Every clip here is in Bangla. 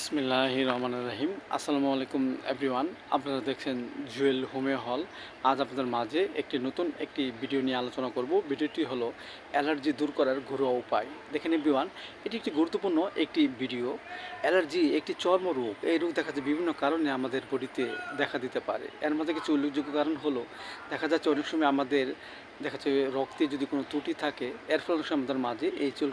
বিসমিল্লাহ রহমান রাহিম আসসালামু আলাইকুম এভরিওয়ান, আপনারা দেখছেন জুয়েল হোমে হল। আজ আপনাদের মাঝে একটি নতুন একটি ভিডিও নিয়ে আলোচনা করব। ভিডিওটি হলো অ্যালার্জি দূর করার ঘরোয়া উপায়। দেখেন এভরিওয়ান, এটি একটি গুরুত্বপূর্ণ একটি ভিডিও। অ্যালার্জি একটি চর্মরোগ এই রোগ দেখা যায় বিভিন্ন কারণে আমাদের বডিতে দেখা দিতে পারে। এর মধ্যে কিছু উল্লেখযোগ্য কারণ হলো, দেখা যাচ্ছে অনেক সময় আমাদের, দেখা যাচ্ছে রক্তে যদি কোনো ত্রুটি থাকে, এর ফলে আমাদের মাঝে এই চুল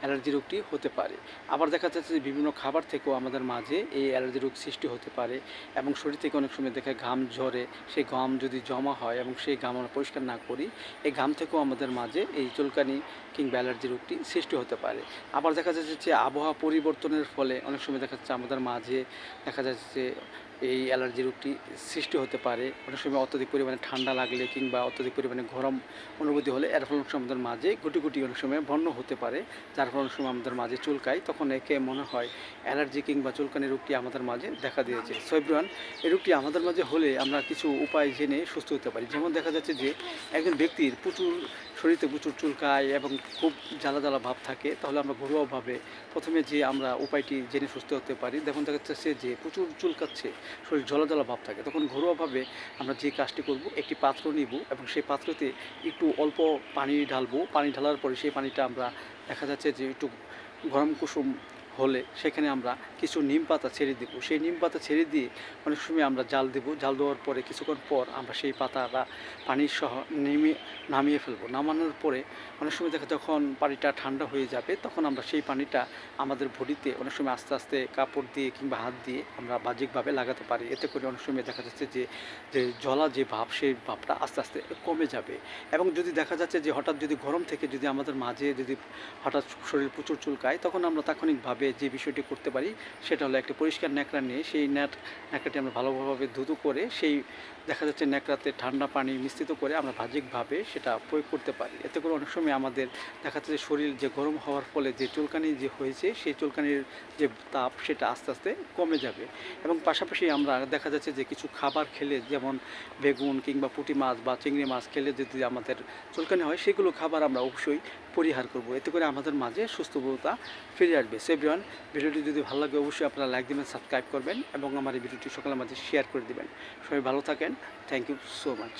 অ্যালার্জি রোগটি হতে পারে। আবার দেখা যাচ্ছে যে বিভিন্ন খাবার থেকেও আমাদের মাঝে এই অ্যালার্জি রোগ সৃষ্টি হতে পারে এবং শরীর থেকে অনেক সময় দেখা ঘাম ঝরে, সেই ঘাম যদি জমা হয় এবং সেই ঘাম আমরা পরিষ্কার না করি, এই ঘাম থেকেও আমাদের মাঝে এই চুলকানি কিংবা অ্যালার্জি রোগটি সৃষ্টি হতে পারে। আবার দেখা যাচ্ছে যে আবহাওয়া পরিবর্তনের ফলে অনেক সময় দেখা যাচ্ছে আমাদের মাঝে দেখা যাচ্ছে এই অ্যালার্জি রোগটি সৃষ্টি হতে পারে। অনেক সময় অত্যধিক পরিমাণে ঠান্ডা লাগলে কিংবা অত্যধিক পরিমাণে গরম অনুভূতি হলে এর ফলে সময় আমাদের মাঝে গুটি গুটি অনেক সময় বন্য হতে পারে, যার ফলে অনেক সময় আমাদের মাঝে চুলকায়। তখন একে মনে হয় অ্যালার্জি কিংবা চুলকানি রোগটি আমাদের মাঝে দেখা দিয়েছে। সৈব্রান এই রোগটি আমাদের মাঝে হলে আমরা কিছু উপায় জেনে সুস্থ হতে পারি। যেমন দেখা যাচ্ছে যে একজন ব্যক্তির প্রচুর শরীরে প্রচুর চুলকায় এবং খুব জ্বালা জ্বালা ভাব থাকে, তাহলে আমরা ঘরোয়াভাবে প্রথমে যে আমরা উপায়টি জেনে সুস্থ হতে পারি। দেখুন, দেখা যাচ্ছে যে প্রচুর চুলকাচ্ছে। শরীর জ্বলা ভাব থাকে। তখন ঘরোয়াভাবে আমরা যে কাজটি করব, একটি পাত্র নিব এবং সেই পাত্রতে একটু অল্প পানি ঢালবো। পানি ঢালার পরে সেই পানিটা আমরা দেখা যাচ্ছে যে একটু গরম কুসুম হলে সেখানে আমরা কিছু নিম পাতা ছেড়ে দেবো। সেই নিম পাতা ছেড়ে দিয়ে অনেক সময় আমরা জাল দেব। জাল দেওয়ার পরে কিছুক্ষণ পর আমরা সেই পাতাটা পানির সহ নেমে নামিয়ে ফেলব। নামানোর পরে অনেক সময় দেখা যখন পানিটা ঠান্ডা হয়ে যাবে তখন আমরা সেই পানিটা আমাদের বডিতে অনেক সময় আস্তে আস্তে কাপড় দিয়ে কিংবা হাত দিয়ে আমরা বাহ্যিকভাবে লাগাতে পারি। এতে করে অনেক সময় দেখা যাচ্ছে যে যে জলা যে ভাব, সেই ভাবটা আস্তে আস্তে কমে যাবে। এবং যদি দেখা যাচ্ছে যে হঠাৎ যদি গরম থেকে যদি আমাদের মাঝে যদি হঠাৎ শরীর প্রচুর চুলকায় তখন আমরা তাৎক্ষণিকভাবে যে বিষয়টি করতে পারি, সেটা হলো একটা পরিষ্কার ন্যাকড়া নিয়ে, সেই ন্যাট ন্যাকড়াটি আমরা ভালোভাবে ধুতো করে, সেই দেখা যাচ্ছে ন্যাকড়াতে ঠান্ডা পানি মিশ্রিত করে আমরা ভাজিকভাবে সেটা প্রয়োগ করতে পারি। এতে করে অনেক সময় আমাদের দেখা যাচ্ছে শরীর যে গরম হওয়ার ফলে যে চুলকানি যে হয়েছে, সেই চুলকানির যে তাপ সেটা আস্তে আস্তে কমে যাবে। এবং পাশাপাশি আমরা দেখা যাচ্ছে যে কিছু খাবার খেলে, যেমন বেগুন কিংবা পুঁটি মাছ বা চিংড়ি মাছ খেলে যদি আমাদের চুলকানি হয়, সেগুলো খাবার আমরা অবশ্যই পরিহার করব। এতে করে আমাদের মাঝে সুস্থবোধতা ফিরে আসবে। সেভরিওয়ান ভিডিওটি যদি ভালো লাগে অবশ্যই আপনারা লাইক দেবেন সাবস্ক্রাইব করবেন এবং আমার এই ভিডিওটি সকলের মাঝে শেয়ার করে দেবেন। সবাই ভালো থাকেন। Thank you so much